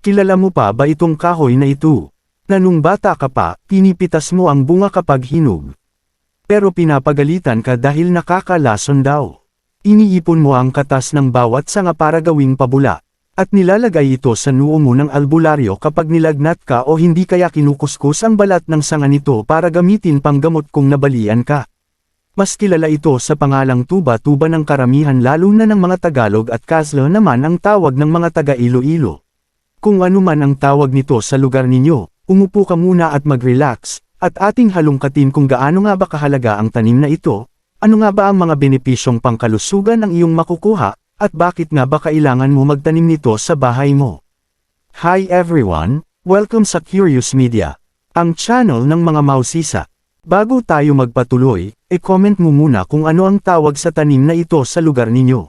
Kilala mo pa ba itong kahoy na ito? Na nung bata ka pa, pinipitas mo ang bunga kapag hinog. Pero pinapagalitan ka dahil nakakalason daw. Iniipon mo ang katas ng bawat sanga para gawing pabula. At nilalagay ito sa noo mo ng albularyo kapag nilagnat ka o hindi kaya kinukuskus ang balat ng sanga nito para gamitin pang gamot kung nabalian ka. Mas kilala ito sa pangalang tuba-tuba ng karamihan lalo na ng mga Tagalog at Kaslo naman ang tawag ng mga taga Iloilo. Kung ano man ang tawag nito sa lugar ninyo, umupo ka muna at mag-relax, at ating halungkatin kung gaano nga ba kahalaga ang tanim na ito, ano nga ba ang mga benepisyong pangkalusugan ang iyong makukuha, at bakit nga ba kailangan mo magtanim nito sa bahay mo? Hi everyone, welcome sa Curious Media, ang channel ng mga mausisa. Bago tayo magpatuloy, e-comment mo muna kung ano ang tawag sa tanim na ito sa lugar ninyo.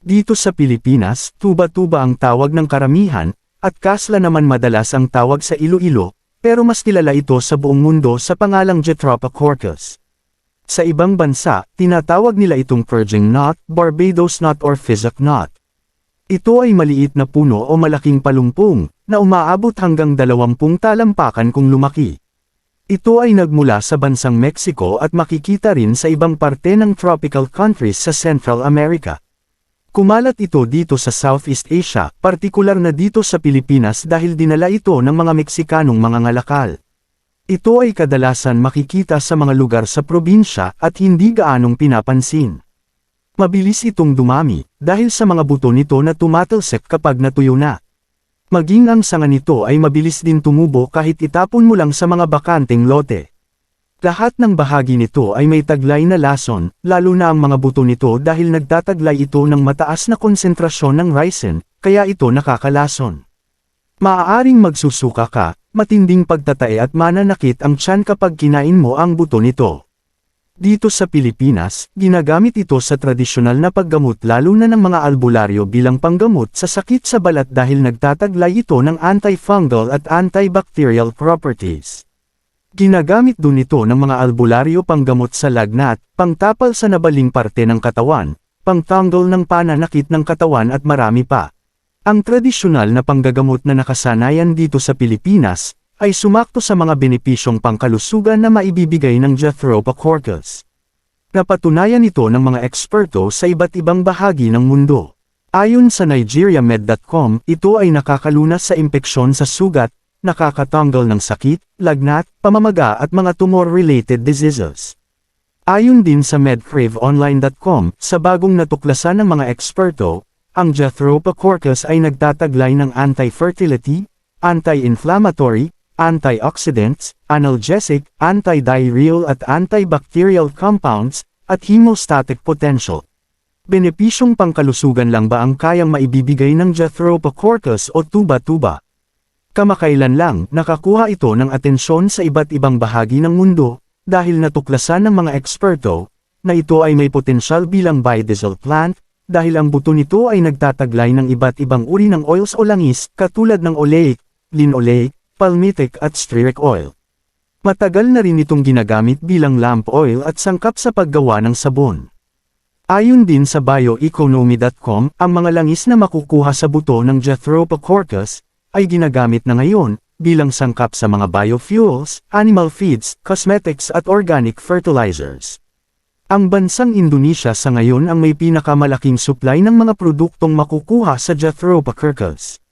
Dito sa Pilipinas, tuba-tuba ang tawag ng karamihan, at kasla naman madalas ang tawag sa Iloilo, pero mas kilala ito sa buong mundo sa pangalang Jatropha corcus. Sa ibang bansa, tinatawag nila itong purging knot, Barbados knot or physic knot. Ito ay maliit na puno o malaking palumpong, na umaabot hanggang 20 talampakan kung lumaki. Ito ay nagmula sa bansang Mexico at makikita rin sa ibang parte ng tropical countries sa Central America. Kumalat ito dito sa Southeast Asia, partikular na dito sa Pilipinas dahil dinala ito ng mga Meksikanong mga ngalakal. Ito ay kadalasan makikita sa mga lugar sa probinsya at hindi gaanong pinapansin. Mabilis itong dumami, dahil sa mga buto nito na tumatalsik kapag natuyo na. Maging ang sanga nito ay mabilis din tumubo kahit itapon mo lang sa mga bakanteng lote. Lahat ng bahagi nito ay may taglay na lason, lalo na ang mga buto nito dahil nagtataglay ito ng mataas na konsentrasyon ng ricin, kaya ito nakakalason. Maaaring magsusuka ka, matinding pagtatae at mananakit ang tiyan kapag kinain mo ang buto nito. Dito sa Pilipinas, ginagamit ito sa tradisyonal na paggamot lalo na ng mga albularyo bilang panggamot sa sakit sa balat dahil nagtataglay ito ng antifungal at antibacterial properties. Ginagamit din ito ng mga albularyo panggamot sa lagnat, pangtapal sa nabaling parte ng katawan, pangtanggol ng pananakit ng katawan at marami pa. Ang tradisyonal na panggagamot na nakasanayan dito sa Pilipinas, ay sumakto sa mga benepisyong pangkalusugan na maibibigay ng Jethropa corcus. Napatunayan ito ng mga eksperto sa iba't ibang bahagi ng mundo. Ayon sa NigeriaMed.com, ito ay nakakalunas sa impeksyon sa sugat, nakakatanggal ng sakit, lagnat, pamamaga at mga tumor-related diseases. Ayon din sa MedCraveOnline.com, sa bagong natuklasan ng mga eksperto, ang Jethropa corcus ay nagtataglay ng anti-fertility, anti-inflammatory, antioxidants, analgesic, antidiarrheal at antibacterial compounds, at hemostatic potential. Benepisyong pangkalusugan lang ba ang kayang maibibigay ng Jethropa corcus o tuba-tuba? Kamakailan lang, nakakuha ito ng atensyon sa iba't ibang bahagi ng mundo, dahil natuklasan ng mga eksperto, na ito ay may potensyal bilang biodiesel plant, dahil ang buto nito ay nagtataglay ng iba't ibang uri ng oils o langis, katulad ng oleic, linoleic, palmitic at stearic oil. Matagal na rin itong ginagamit bilang lamp oil at sangkap sa paggawa ng sabon. Ayon din sa bioeconomy.com, ang mga langis na makukuha sa buto ng Jethropa corcus, ay ginagamit na ngayon, bilang sangkap sa mga biofuels, animal feeds, cosmetics at organic fertilizers. Ang bansang Indonesia sa ngayon ang may pinakamalaking supply ng mga produktong makukuha sa Jethropa corcus.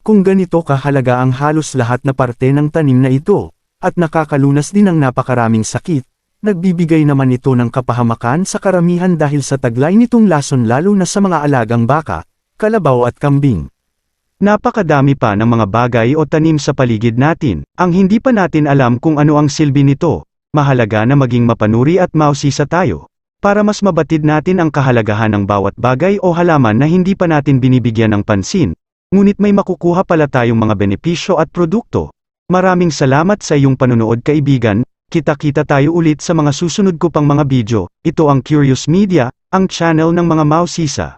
Kung ganito kahalaga ang halos lahat na parte ng tanim na ito, at nakakalunas din ng napakaraming sakit, nagbibigay naman ito ng kapahamakan sa karamihan dahil sa taglay nitong lason lalo na sa mga alagang baka, kalabaw at kambing. Napakadami pa ng mga bagay o tanim sa paligid natin, ang hindi pa natin alam kung ano ang silbi nito, mahalaga na maging mapanuri at mausisa tayo, para mas mabatid natin ang kahalagahan ng bawat bagay o halaman na hindi pa natin binibigyan ng pansin, ngunit may makukuha pala tayong mga benepisyo at produkto. Maraming salamat sa iyong panunood kaibigan, kita-kita tayo ulit sa mga susunod ko pang mga video, ito ang Curious Media, ang channel ng mga mausisa.